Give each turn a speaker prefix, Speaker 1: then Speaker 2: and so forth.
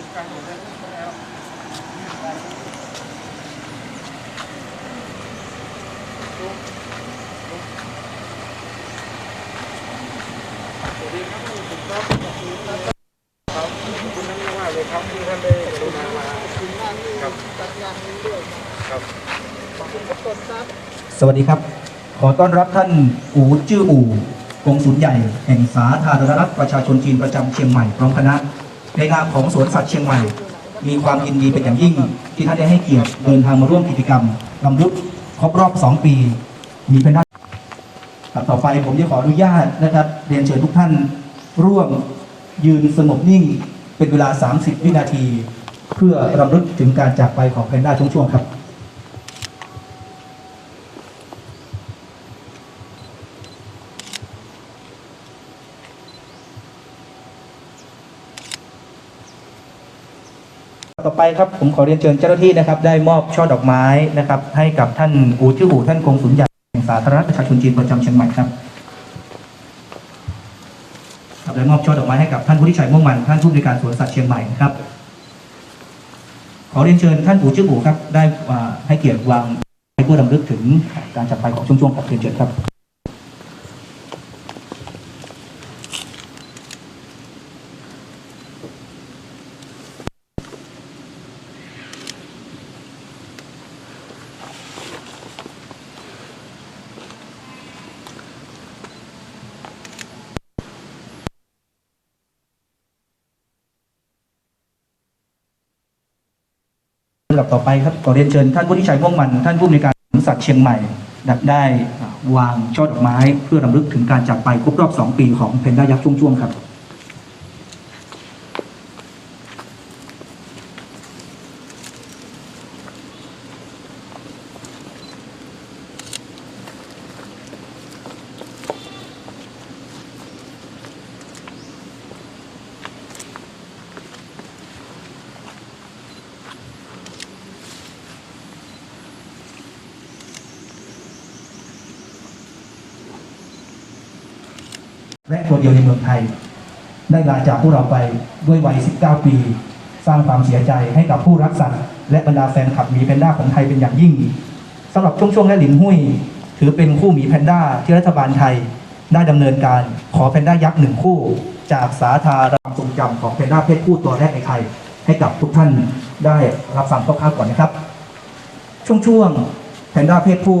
Speaker 1: สวัสดีครับผมครับขอบคุณครับครับขอบคุณท่านมากเลยครับที่ท่านได้รุณามา
Speaker 2: ถึงงานนี้
Speaker 1: ครับ
Speaker 2: จัดงานนี้ด้วยครับขอบคุณทุกคนครับ
Speaker 3: สวัสดีครับ ขอต้อนรับท่านอูจื้ออู่กงศูนย์ใหญ่ แห่งสาธารณรัฐประชาชนจีนประจำเชียงใหม่พร้อมคณะ ในนามของสวนสัตว์เชียงใหม่ มีความยินดีเป็นอย่างยิ่ง ที่ท่านได้ให้เกียรติเดินทางมาร่วมกิจกรรมลำลึกครบรอบ 2 ปี มีเป็นด้ครับต่อไปผมจะขออนุญาตนะครับ เรียนเชิญทุกท่านร่วมยืนสงบนิ่งเป็นเวลา 30 วินาที เพื่อรำลึกถึงการจากไปของแพนด้าช่วงๆครับ ต่อไปครับผมขอเรียนเชิญเจ้าหน้าที่นะครับ ได้มอบช่อดอกไม้นะครับ ให้กับท่านอูชื่ออูท่านกงสุนใหญ่แห่งสาธารณรัฐประชาชนจีนประจำเชียงใหม่ครับครับและมอบช่อดอกไม้ให้กับท่านผู้ที่ชัยม่วงมันท่านผู้บริการสวนสัตว์เชียงใหม่นะครับ ขอเรียนเชิญท่านอูชื่ออูครับ ได้ให้เกียรติวางให้เพื่อรำลึกถึงการจากไปของช่วงๆกับเรียนเชิญครับ ลำดับต่อไปครับขอเรียนเชิญท่านผู้ที่ชัยม่วงมัน ท่านผู้ในวยการสวนสัตว์เชียงใหม่ได้วางช่อดอกไม้เพื่อรำลึกถึงการจากไปครบรอบ 2 ปีของเพนด้ายักษ์ช่วงๆครับ และตัวเดียวในเมืองไทย ได้ลาจากพวกเราไปด้วยวัย 19 ปี สร้างความเสียใจให้กับผู้รักสัตว์และบรรดาแฟนคลับหมีแพนด้าของไทยเป็นอย่างยิ่งสำหรับช่วงช่วงและหลินหุ้ย ถือเป็นคู่หมีแพนด้าที่รัฐบาลไทย ได้ดำเนินการขอแพนด้ายักษ์หนึ่งคู่ จากสาธารณความทรงจำของแพนด้าเพศผู้ตัวแรกในไทย ให้กับทุกท่านได้รับฟังคร่าวๆก่อนนะครับ ช่วงช่วงๆแพนด้าเพศผู้